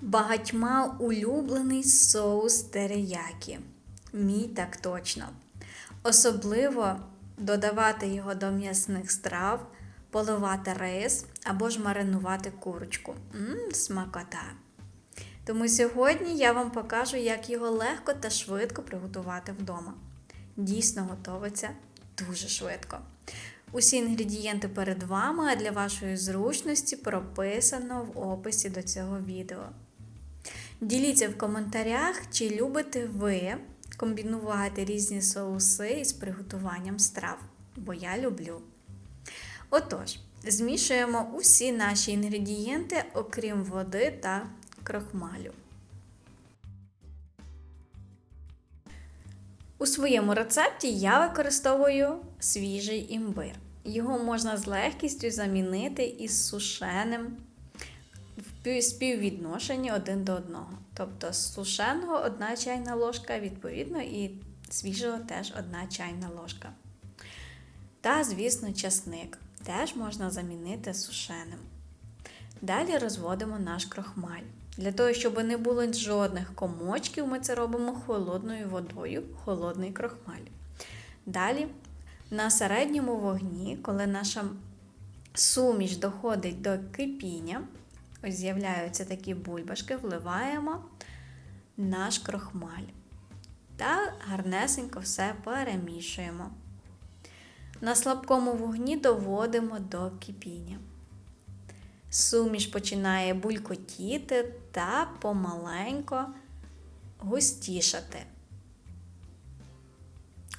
Багатьма улюблений соус териякі. Мій так точно. Особливо додавати його до м'ясних страв, поливати рис або ж маринувати курочку. Мм, смакота. Тому сьогодні я вам покажу, як його легко та швидко приготувати вдома. Дійсно готовиться дуже швидко. Усі інгредієнти перед вами, а для вашої зручності прописано в описі до цього відео. Діліться в коментарях, чи любите ви комбінувати різні соуси із приготуванням страв, бо я люблю. Отож, змішуємо усі наші інгредієнти, окрім води та крохмалю. У своєму рецепті я використовую свіжий імбир. Його можна з легкістю замінити із сушеним в співвідношенні один до одного. Тобто з сушеного одна чайна ложка, відповідно, і свіжого теж одна чайна ложка. Та, звісно, часник теж можна замінити сушеним. Далі розводимо наш крохмаль. Для того, щоб не було жодних комочків, ми це робимо холодною водою, холодний крохмаль. Далі на середньому вогні, коли наша суміш доходить до кипіння, ось з'являються такі бульбашки, вливаємо наш крохмаль та гарнесенько все перемішуємо. На слабкому вогні доводимо до кипіння. Суміш починає булькотіти та помаленько густішати.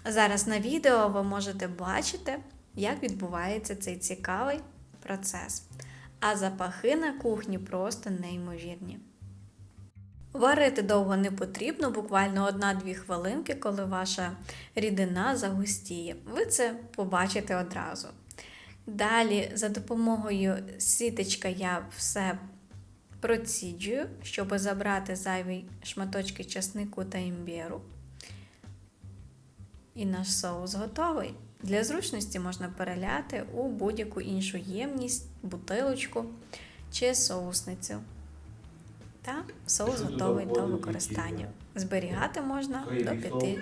Зараз на відео ви можете бачити, як відбувається цей цікавий процес. А запахи на кухні просто неймовірні. Варити довго не потрібно, буквально 1-2 хвилинки, коли ваша рідина загустіє. Ви це побачите одразу. Далі, за допомогою сіточка я все проціджую, щоб забрати зайві шматочки часнику та імбіру. І наш соус готовий. Для зручності можна переляти у будь-яку іншу ємність, бутилочку чи соусницю. Та соус готовий до використання. Зберігати можна до 5 днів.